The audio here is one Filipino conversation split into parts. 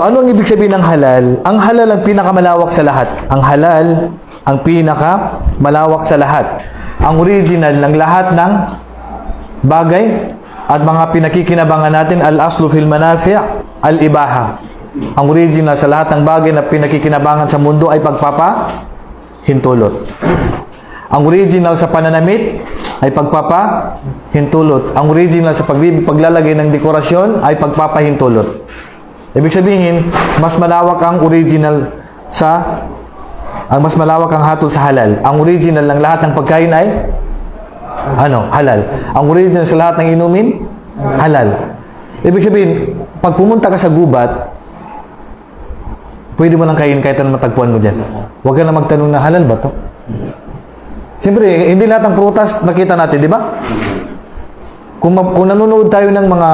So ano ang ibig sabihin ng halal? Ang halal ang pinakamalawak sa lahat. Ang halal ang pinakamalawak sa lahat. Ang original ng lahat ng bagay at mga pinakikinabangan natin al-aslu fil manafi' al-ibaha. Ang original sa lahat ng bagay na pinakikinabangan sa mundo ay pagpapa hintulot. Ang original sa pananamit ay pagpapa hintulot. Ang original sa paglalagay ng dekorasyon ay pagpapahintulot. Ibig sabihin, mas malawak ang original sa ang mas malawak ang hatol sa halal. Ang original ng lahat ng pagkain ay ano? Halal. Ang original sa lahat ng inumin? Halal. Ibig sabihin, pag pumunta ka sa gubat, pwede mo nang kainin kahit ano matagpuan mo dyan. Huwag ka na magtanong na halal ba to? Siyempre, hindi lahat ng prutas nakita natin, di ba? Kung, kung nanonood tayo ng mga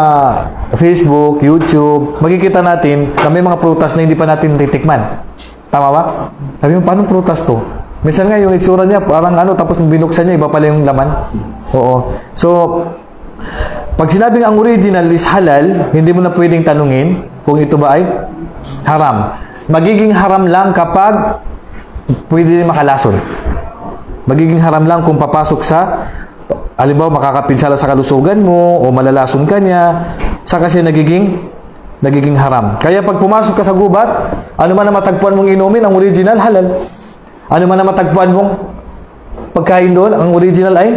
Facebook, YouTube, makikita natin na mga prutas na hindi pa natin titikman. Tama ba? Sabi mo, paano prutas to? Minsan nga yung itsura niya, parang ano, tapos binuksan niya, iba pala yung laman. Oo. So, pag sinabing ang original is halal, hindi mo na pwedeng tanungin kung ito ba ay haram. Magiging haram lang kapag pwede rin makalason. Magiging haram lang kung papasok sa halimbawa makakapinsala sa kalusugan mo o malalason ka niya, saka siya nagiging nagiging haram. Kaya pag pumasok ka sa gubat, ano man ang matagpuan mong inumin, ang original halal. Ano man ang matagpuan mong pagkain doon, ang original ay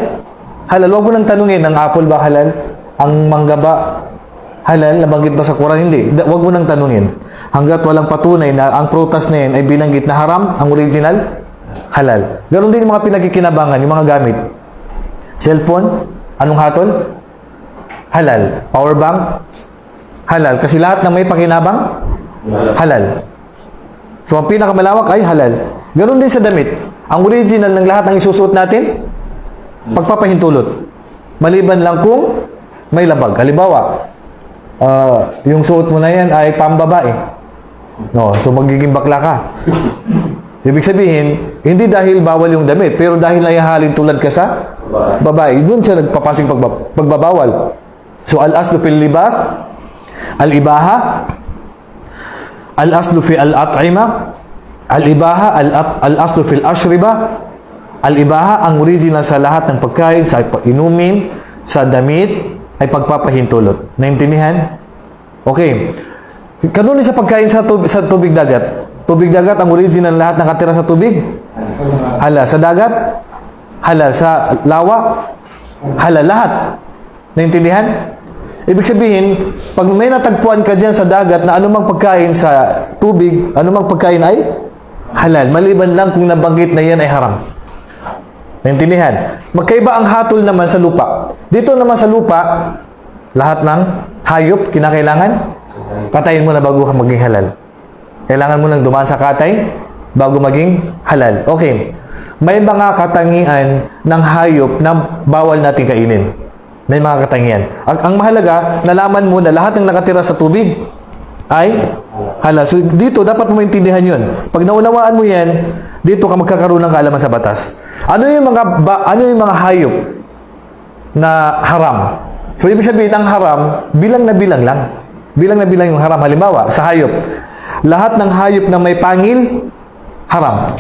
halal. Huwag mo nang tanungin, ang apple ba halal? Ang mangga ba halal? Nabanggit ba sa Quran? Hindi. Huwag mo nang tanungin. Hanggat walang patunay na ang prutas na yan ay binanggit na haram, ang original, halal. Ganon din yung mga pinagkikinabangan, yung mga gamit. Cellphone, anong hatol? Halal. Power bank, halal. Kasi lahat ng may pakinabang, halal. So, ang pinakamalawak ay halal. Ganon din sa damit. Ang original ng lahat ng isusuot natin, pagpapahintulot. Maliban lang kung may labag. Halimbawa, ah, yung suot mo na yan ay pambabae. No, so magiging bakla ka. Ibig sabihin, hindi dahil bawal yung damit, pero dahil nayahalin tulad ka sa babae, doon siya nagpapasing pagba- pagbabawal. So, al-aslu fil libas, al-ibaha, al-aslu fi al-at'ima, al-ibaha, al-aslu fil ashriba, al-ibaha, ang original sa lahat ng pagkain, sa inumin, sa damit, ay pagpapahintulot. Naintindihan? Okay. Kanunin sa pagkain sa, tub- sa tubig dagat. Tubig dagat, ang original lahat nakatira sa tubig? Hala. Sa dagat? Halal. Sa lawa? Halal. Lahat. Naintindihan? Ibig sabihin, pag may natagpuan ka dyan sa dagat na anumang pagkain sa tubig, anumang pagkain ay halal. Maliban lang kung nabanggit na yan ay haram. Naintindihan? Magkaiba ang hatol naman sa lupa. Dito naman sa lupa, lahat ng hayop, kinakailangan, katayin mo na bago ka maging halal. Kailangan mo nang dumaan sa katay bago maging halal. Okay. May mga katangian ng hayop na bawal natin kainin. May mga katangian. Ang, ang mahalaga, nalaman mo na lahat ng nakatira sa tubig ay halal. So dito, dapat mo maintindihan yun. Pag naunawaan mo yan, dito ka magkakaroon ng kaalaman sa batas. Ano yung mga, ba, ano yung mga hayop na haram? So ibig sabihin, ang haram, bilang na bilang lang. Bilang na bilang yung haram. Halimbawa, sa hayop. Lahat ng hayop na may pangil, haram.